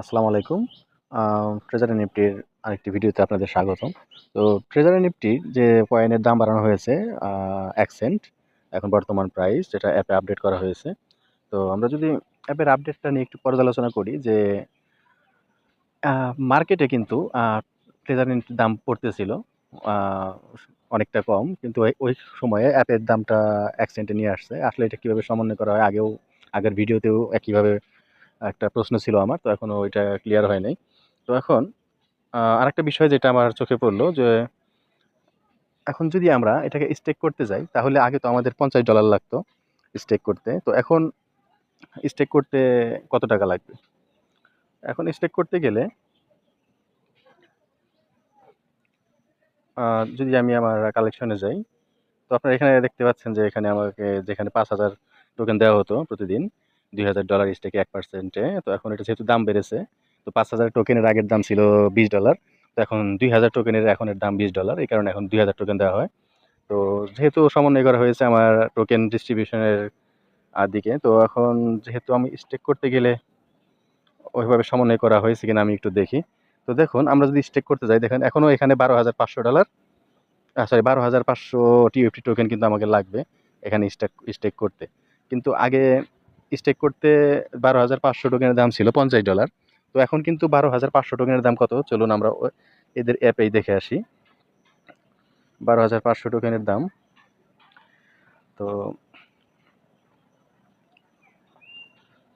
আসসালামু আলাইকুম। ট্রেজারি নিফটির আরেকটি ভিডিওতে আপনাদের স্বাগতম। তো ট্রেজারি নিফটির যে কয়েনের দাম বাড়ানো হয়েছে এক সেন্ট এখন বর্তমান প্রাইস যেটা অ্যাপে আপডেট করা হয়েছে। তো আমরা যদি অ্যাপের আপডেটটা নিয়ে একটু পর্যালোচনা করি যে মার্কেটে কিন্তু ট্রেজারি নিফটির দাম পড়তেছিল অনেকটা কম, কিন্তু ওই- সময়ে অ্যাপের দামটা এক সেন্টে নিয়ে আসছে। আসলে এটা কীভাবে সমন্বয় করা হয়, আগেও আগের ভিডিওতেও একইভাবে একটা প্রশ্ন ছিল আমার তো এখনও ওইটা ক্লিয়ার হয় নাই। তো এখন আহ, আরেকটা বিষয় যেটা আমার চোখে পড়ল যে এখন যদি আমরা এটাকে স্টেক করতে যাই তাহলে আগে তো আমাদের পঞ্চাশ ডলার লাগতো স্টেক করতে। তো এখন স্টেক করতে কত টাকা লাগবে? এখন স্টেক করতে গেলে যদি আমি আমার কালেকশনে যাই তো আপনারা এখানে দেখতে পাচ্ছেন যে এখানে আমাকে যেখানে পাঁচ হাজার টোকেন দেওয়া হতো প্রতিদিন দুই হাজার ডলার স্টেকে এক পার্সেন্টে তো এখন এটা যেহেতু দাম বেড়েছে, তো পাঁচ হাজার টোকেনের আগের দাম ছিল বিশ ডলার তো এখন দুই হাজার টোকেনের এখনের দাম বিশ ডলার এই কারণে এখন দুই হাজার টোকেন দেওয়া হয়। তো যেহেতু সমন্বয় করা হয়েছে আমার টোকেন ডিস্ট্রিবিউশনের দিকে, তো এখন যেহেতু আমি স্টেক করতে গেলে ওইভাবে সমন্বয় করা হয়েছে কিনা আমি একটু দেখি। তো দেখুন, আমরা যদি স্টেক করতে যাই, দেখেন এখনও এখানে বারো হাজার পাঁচশো ডলার সরি বারো হাজার পাঁচশো টিএফটি টোকেন কিন্তু আমাকে লাগবে এখানে স্টেক স্টেক করতে। কিন্তু আগে স্টেক করতে বারো হাজার পাঁচশো টোকেনের দাম ছিল পঞ্চাশ ডলার তো এখন কিন্তু বারো হাজার পাঁচশো টোকেনের দাম কত? চলুন আমরা এদের অ্যাপেই দেখে আসি। বারো হাজার পাঁচশো টোকেনের দাম। তো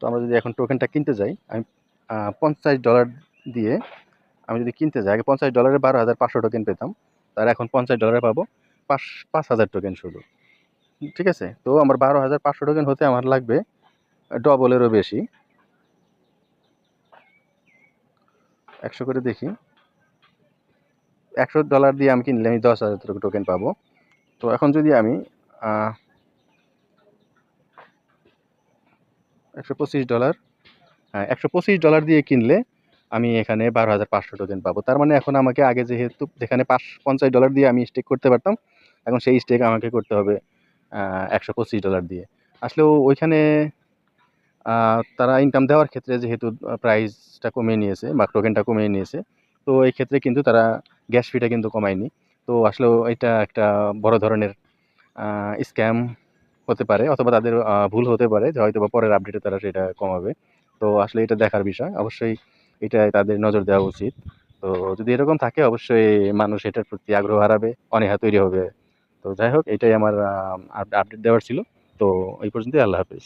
তো আমরা যদি এখন টোকেনটা কিনতে যাই, আমি পঞ্চাশ ডলার দিয়ে আমি যদি কিনতে যাই, আগে পঞ্চাশ ডলারে বারো হাজার পাঁচশো টোকেন পেতাম তার এখন পঞ্চাশ ডলারে পাবো পাঁচ পাঁচ হাজার টোকেন শুধু। ঠিক আছে? তো আমার বারো হাজার পাঁচশো টোকেন হতে আমার লাগবে ডবলেরও বেশি। একশো করে দেখি। একশো ডলার দিয়ে আমি কিনলে আমি দশ হাজার টোকেন পাবো। তো এখন যদি আমি একশো পঁচিশ ডলার হ্যাঁ একশো পঁচিশ ডলার দিয়ে কিনলে আমি এখানে বারো হাজার পাঁচশো টোকেন পাবো। তার মানে এখন আমাকে আগে যেহেতু যেখানে পাঁচ, পঞ্চাশ ডলার দিয়ে আমি স্টেক করতে পারতাম, এখন সেই স্টেক আমাকে করতে হবে একশো পঁচিশ ডলার দিয়ে। আসলেও ওইখানে তারা ইনকাম দেওয়ার ক্ষেত্রে যেহেতু প্রাইসটা কমিয়ে নিয়েছে বা টোকেনটা কমিয়ে নিয়েছে, তো এই ক্ষেত্রে কিন্তু তারা গ্যাস ফিটা কিন্তু কমায়নি। তো আসলেও এটা একটা বড় ধরনের স্ক্যাম হতে পারে অথবা তাদের ভুল হতে পারে যে হয়তো বা পরের আপডেটে তারা সেটা কমাবে। তো আসলে এটা দেখার বিষয়। অবশ্যই এটা তাদের নজর দেওয়া উচিত। তো যদি এরকম থাকে, অবশ্যই মানুষ এটার প্রতি আগ্রহ হারাবে, অনীহা তৈরি হবে। তো যাই হোক, এটাই আমার আপডেট দেওয়ার ছিল। তো এই পর্যন্তই, আল্লাহ হাফেজ।